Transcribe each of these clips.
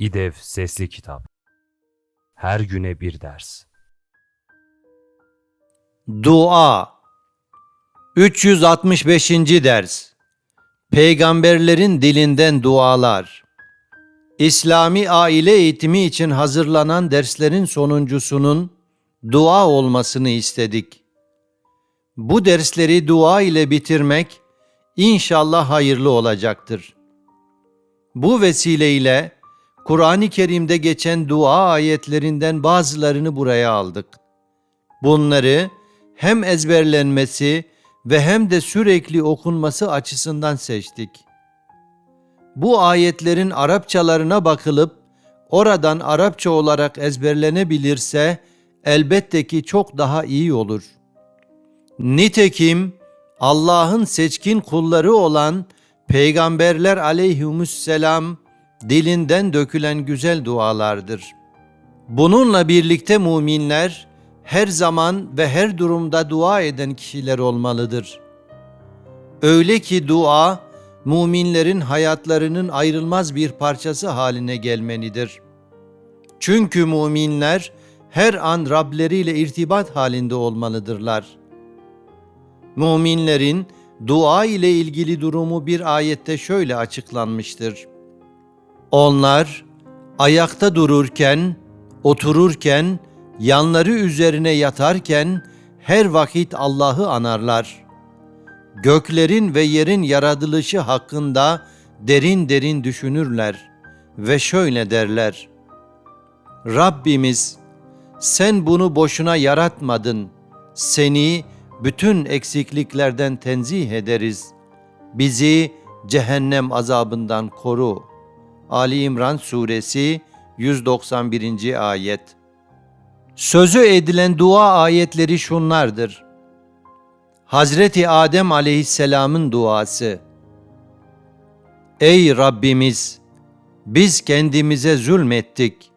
İDEV Sesli Kitap Her güne bir ders Dua 365. ders Peygamberlerin dilinden dualar İslami aile eğitimi için hazırlanan derslerin sonuncusunun dua olmasını istedik. Bu dersleri dua ile bitirmek inşallah hayırlı olacaktır. Bu vesileyle Kur'an-ı Kerim'de geçen dua ayetlerinden bazılarını buraya aldık. Bunları hem ezberlenmesi ve hem de sürekli okunması açısından seçtik. Bu ayetlerin Arapçalarına bakılıp oradan Arapça olarak ezberlenebilirse elbette ki çok daha iyi olur. Nitekim Allah'ın seçkin kulları olan peygamberler aleyhisselam dilinden dökülen güzel dualardır. Bununla birlikte müminler her zaman ve her durumda dua eden kişiler olmalıdır. Öyle ki dua müminlerin hayatlarının ayrılmaz bir parçası haline gelmelidir. Çünkü müminler her an Rableriyle irtibat halinde olmalıdırlar. Müminlerin dua ile ilgili durumu bir ayette şöyle açıklanmıştır. Onlar ayakta dururken, otururken, yanları üzerine yatarken her vakit Allah'ı anarlar. Göklerin ve yerin yaratılışı hakkında derin derin düşünürler ve şöyle derler. Rabbimiz sen bunu boşuna yaratmadın. Seni bütün eksikliklerden tenzih ederiz. Bizi cehennem azabından koru. Ali İmran Suresi 191. ayet. Sözü edilen dua ayetleri şunlardır. Hazreti Adem aleyhisselamın duası. Ey Rabbimiz! Biz kendimize zulmettik.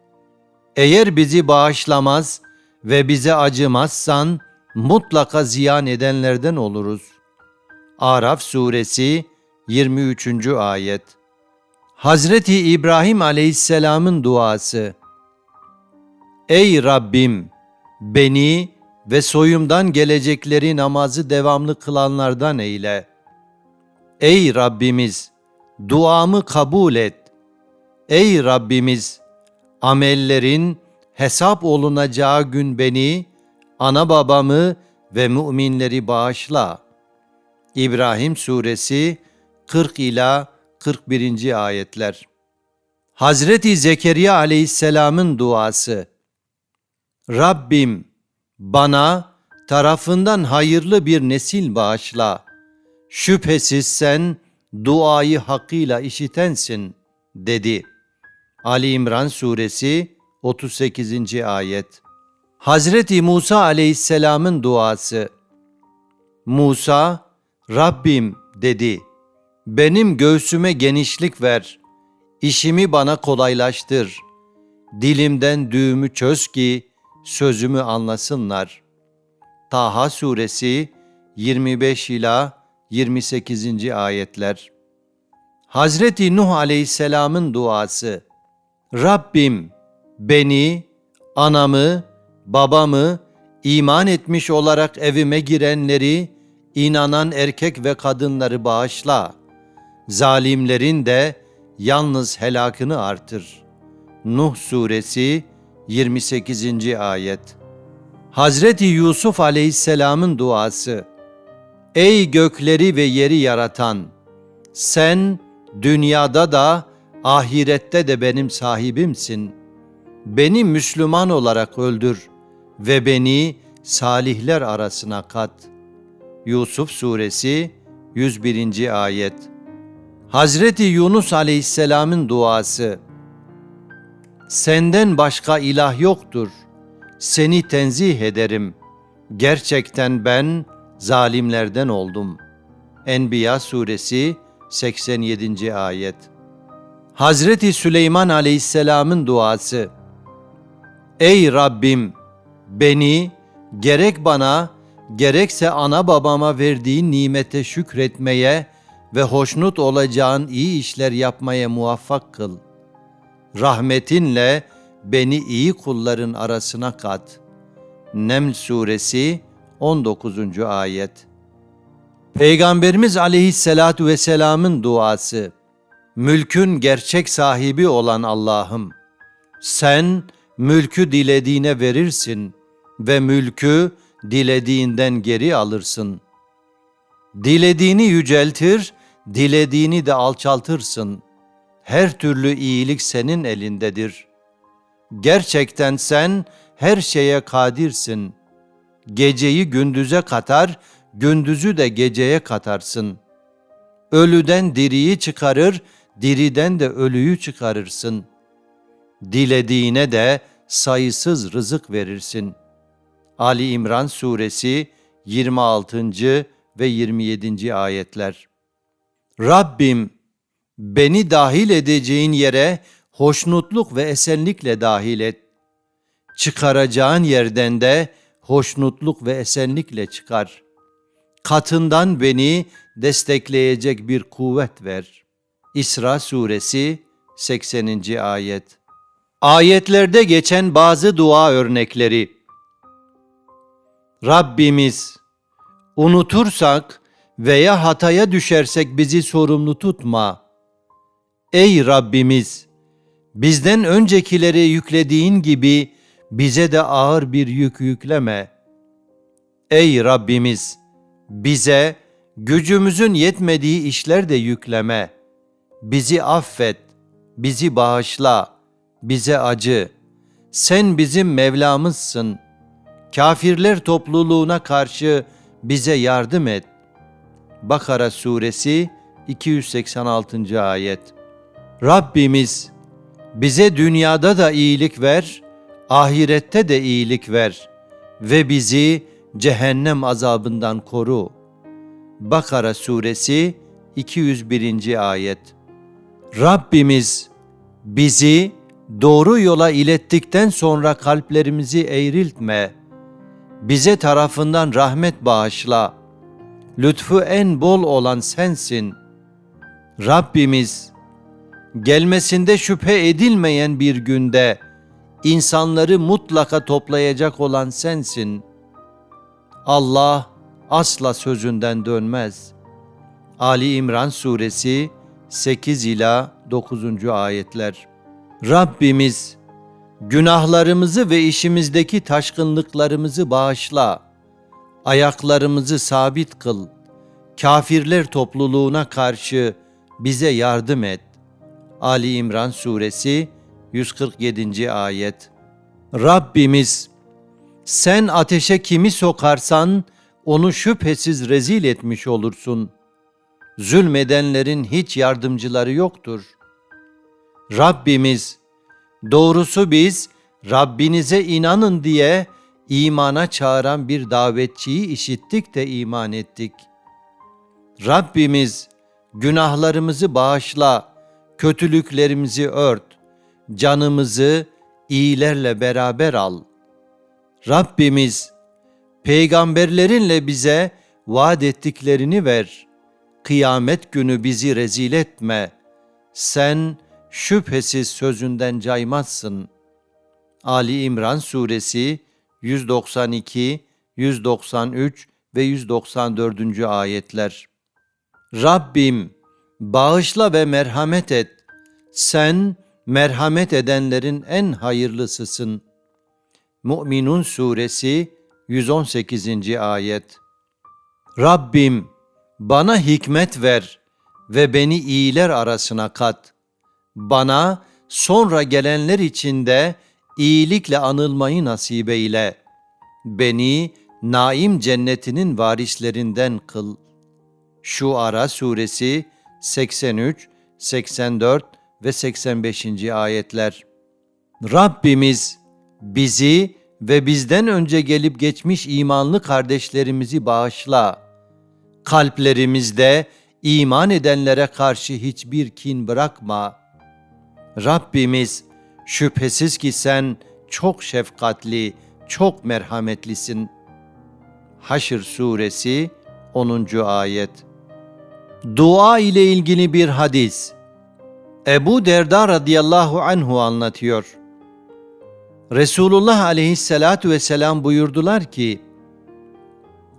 Eğer bizi bağışlamaz ve bize acımazsan mutlaka ziyan edenlerden oluruz. Araf suresi 23. ayet. Hazreti İbrahim aleyhisselamın duası. Ey Rabbim! Beni ve soyumdan gelecekleri namazı devamlı kılanlardan eyle. Ey Rabbimiz! Duamı kabul et. Ey Rabbimiz! Amellerin hesap olunacağı gün beni, ana babamı ve müminleri bağışla. İbrahim Suresi 40 ila 41. ayetler. Hazreti Zekeriya Aleyhisselam'ın duası. Rabbim bana tarafından hayırlı bir nesil bağışla. Şüphesiz sen duayı hakkıyla işitensin dedi. Ali İmran Suresi 38. ayet. Hazreti Musa Aleyhisselam'ın duası. Musa, Rabbim dedi. Benim göğsüme genişlik ver. işimi bana kolaylaştır. Dilimden düğümü çöz ki sözümü anlasınlar. Taha suresi 25 ila 28. ayetler. Hazreti Nuh Aleyhisselam'ın duası. Rabbim beni, anamı, babamı iman etmiş olarak evime girenleri, inanan erkek ve kadınları bağışla. Zalimlerin de yalnız helakını artır. Nuh suresi 28. ayet. Hazreti Yusuf aleyhisselamın duası. Ey gökleri ve yeri yaratan! Sen dünyada da ahirette de benim sahibimsin. Beni Müslüman olarak öldür ve beni salihler arasına kat. Yusuf Suresi 101. ayet. Hazreti Yunus Aleyhisselam'ın duası. Senden başka ilah yoktur. Seni tenzih ederim. Gerçekten ben zalimlerden oldum. Enbiya suresi 87. ayet. Hazreti Süleyman Aleyhisselam'ın duası. Ey Rabbim beni gerek bana gerekse ana babama verdiğin nimete şükretmeye ve hoşnut olacağın iyi işler yapmaya muvaffak kıl. Rahmetinle beni iyi kulların arasına kat. Neml suresi 19. ayet. Peygamberimiz aleyhissalatu vesselamın duası. Mülkün gerçek sahibi olan Allah'ım, sen mülkü dilediğine verirsin ve mülkü dilediğinden geri alırsın. Dilediğini yüceltir, dilediğini de alçaltırsın. Her türlü iyilik senin elindedir. Gerçekten sen her şeye kadirsin. Geceyi gündüze katar, gündüzü de geceye katarsın. Ölüden diriyi çıkarır, diriden de ölüyü çıkarırsın. Dilediğine de sayısız rızık verirsin. Ali İmran suresi 26. ve 27. ayetler. Rabbim beni dahil edeceğin yere hoşnutluk ve esenlikle dahil et. Çıkaracağın yerden de hoşnutluk ve esenlikle çıkar. Katından beni destekleyecek bir kuvvet ver. İsra suresi 80. ayet. Ayetlerde geçen bazı dua örnekleri. Rabbimiz unutursak veya hataya düşersek bizi sorumlu tutma. Ey Rabbimiz bizden öncekileri yüklediğin gibi bize de ağır bir yük yükleme. Ey Rabbimiz bize gücümüzün yetmediği işler de yükleme. Bizi affet, bizi bağışla, bize acı. Sen bizim Mevlamızsın. Kafirler topluluğuna karşı bize yardım et. Bakara suresi 286. ayet. Rabbimiz bize dünyada da iyilik ver, ahirette de iyilik ver ve bizi cehennem azabından koru. Bakara suresi 201. ayet. Rabbimiz bizi doğru yola ilettikten sonra kalplerimizi eğriltme. Bize tarafından rahmet bağışla. Lütfu en bol olan sensin. Rabbimiz gelmesinde şüphe edilmeyen bir günde insanları mutlaka toplayacak olan sensin. Allah asla sözünden dönmez. Ali İmran suresi 8 ila 9. ayetler. Rabbimiz günahlarımızı ve işimizdeki taşkınlıklarımızı bağışla. Ayaklarımızı sabit kıl. Kafirler topluluğuna karşı bize yardım et. Ali İmran suresi 147. ayet. Rabbimiz sen ateşe kimi sokarsan onu şüphesiz rezil etmiş olursun. Zulmedenlerin hiç yardımcıları yoktur. Rabbimiz doğrusu biz Rabbinize inanın diye imana çağıran bir davetçiyi işittik de iman ettik. Rabbimiz günahlarımızı bağışla, kötülüklerimizi ört, canımızı iyilerle beraber al. Rabbimiz peygamberlerinle bize vaat ettiklerini ver. Kıyamet günü bizi rezil etme. Sen şüphesiz sözünden caymazsın. Ali İmran suresi 192, 193 ve 194. ayetler. Rabbim bağışla ve merhamet et. Sen merhamet edenlerin en hayırlısısın. Mü'minun suresi 118. ayet. Rabbim bana hikmet ver ve beni iyiler arasına kat. Bana sonra gelenler içinde iyilikle anılmayı nasip eyle. Beni naim cennetinin varislerinden kıl. Şu Ara suresi 83, 84 ve 85. ayetler. Rabbimiz bizi ve bizden önce gelip geçmiş imanlı kardeşlerimizi bağışla. Kalplerimizde iman edenlere karşı hiçbir kin bırakma. Rabbimiz şüphesiz ki sen çok şefkatli, çok merhametlisin. Haşr suresi 10. ayet. Dua ile ilgili bir hadis. Ebu Derda radıyallahu anhu anlatıyor. Resulullah aleyhissalatu vesselam buyurdular ki,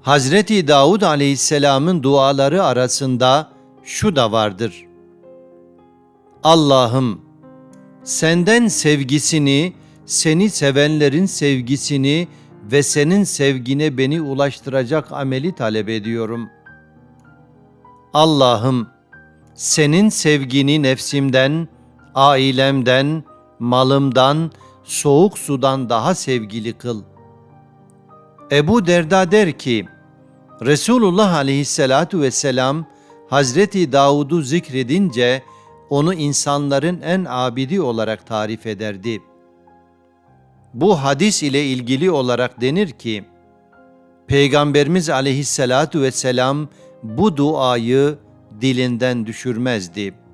Hazreti Davud aleyhisselamın duaları arasında şu da vardır. Allah'ım senden sevgisini, seni sevenlerin sevgisini ve senin sevgine beni ulaştıracak ameli talep ediyorum. Allah'ım senin sevgini nefsimden, ailemden, malımdan, soğuk sudan daha sevgili kıl. Ebu Derda der ki, Resulullah aleyhissalatu vesselam Hazreti Davud'u zikredince onu insanların en abidi olarak tarif ederdi. Bu hadis ile ilgili olarak denir ki, Peygamberimiz aleyhissalatu vesselam bu duayı dilinden düşürmezdi.''